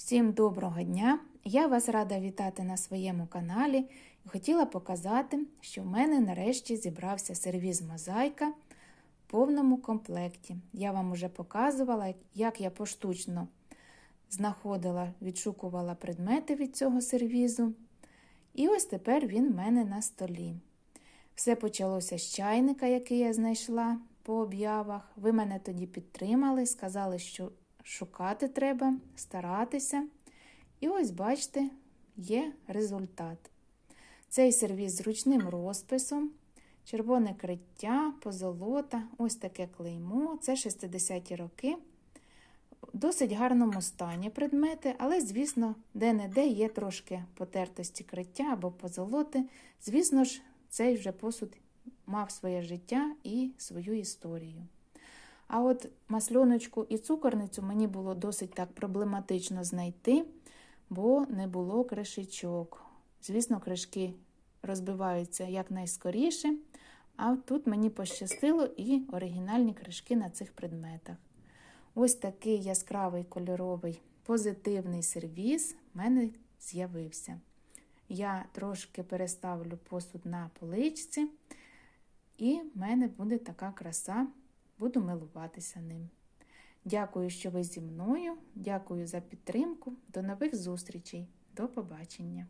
Всім доброго дня! Я вас рада вітати на своєму каналі і хотіла показати, що в мене нарешті зібрався сервіз мозаїка в повному комплекті. Я вам уже показувала, як я поштучно знаходила, відшукувала предмети від цього сервізу. І ось тепер він в мене на столі. Все почалося з чайника, який я знайшла по об'явах. Ви мене тоді підтримали, сказали, що шукати треба, старатися. І ось, бачите, є результат. Цей сервіз з ручним розписом, червоне криття, позолота, ось таке клеймо. Це 60-ті роки. Досить гарному стані предмети, але, звісно, де-не-де є трошки потертості криття або позолоти. Звісно ж, цей вже посуд мав своє життя і свою історію. А от масльоночку і цукорницю мені було досить так проблематично знайти, бо не було кришечок. Звісно, кришки розбиваються якнайскоріше, а тут мені пощастило і оригінальні кришки на цих предметах. Ось такий яскравий кольоровий позитивний сервіз в мене з'явився. Я трошки переставлю посуд на поличці, і в мене буде така краса, буду милуватися ним. Дякую, що ви зі мною. Дякую за підтримку. До нових зустрічей. До побачення!